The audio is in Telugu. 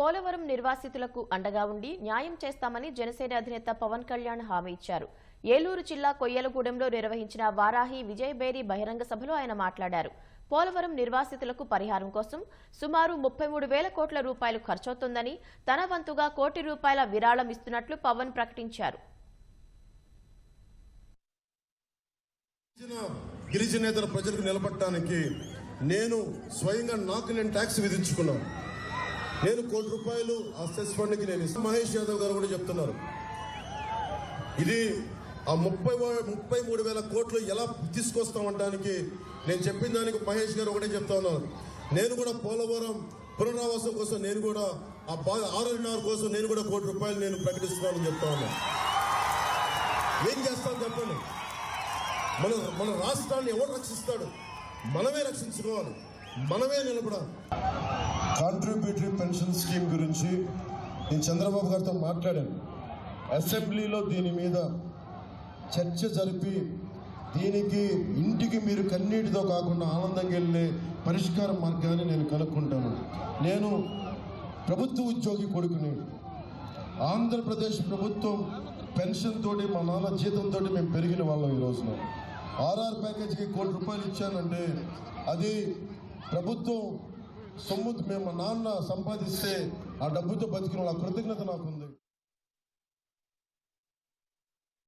పోలవరం నిర్వాసితులకు అండగా ఉండి న్యాయం చేస్తామని జనసేన అధినేత పవన్ కళ్యాణ్ హామీ ఇచ్చారు. ఏలూరు జిల్లా కొయ్యలగూడెంలో నిర్వహించిన వారాహి విజయబేరి బహిరంగ సభలో ఆయన మాట్లాడారు. పోలవరం నిర్వాసితులకు పరిహారం కోసం సుమారు ముప్పై మూడు వేల కోట్ల రూపాయలు ఖర్చవుతోందని తన వంతుగా కోటి రూపాయల విరాళం ఇస్తున్నట్లు పవన్ ప్రకటించారు. గిరిజనేతర ప్రజలకు నిలబడటానికి నేను స్వయంగా నాకు నేను ట్యాక్స్ విధించుకున్నాను నేను కోటి రూపాయలు ఆ సెస్ ఫండ్కి నేను ఇస్తాను మహేష్ యాదవ్ గారు కూడా చెప్తున్నారు. ఇది ఆ ముప్పై ముప్పై మూడు వేల కోట్లు ఎలా తీసుకొస్తామంటానికి నేను చెప్పిన దానికి మహేష్ గారు ఒకటే చెప్తా ఉన్నారు. నేను కూడా పోలవరం పునరావాసం కోసం నేను కూడా ఆ బాగా ఆర్ఎన్ఆర్ కోసం నేను కూడా కోటి రూపాయలు నేను ప్రకటిస్తున్నానని చెప్తా ఉన్నాను ఏం చేస్తాను చెప్పండి? మన మన రాష్ట్రాన్ని ఎవరు రక్షిస్తాడు? మనమే రక్షించుకోవాలి. మనమే నిలబడాలి. కాంట్రిబ్యూటరీ పెన్షన్ స్కీమ్ గురించి నేను చంద్రబాబు గారితో మాట్లాడాను. అసెంబ్లీలో దీని మీద చర్చ జరిపి దీనికి ఇంటికి మీరు కన్నీటితో కాకుండా ఆనందంగా వెళ్ళే పరిష్కార మార్గాన్ని నేను కనుక్కుంటాను. నేను ప్రభుత్వ ఉద్యోగి కొడుకుని. ఆంధ్రప్రదేశ్ ప్రభుత్వం పెన్షన్ తోటి మా నాన్న జీతంతో మేము పెరిగిన వాళ్ళం ఈ రోజున. ఆర్ఆర్ ప్యాకేజీకి కోటి రూపాయలు ఇచ్చానంటే అది ప్రభుత్వం సొమ్ము మేము నాన్న సంపాదిస్తే ఆ డబ్బుతో బతికిన వాళ్ళ కృతజ్ఞత నాకుంది.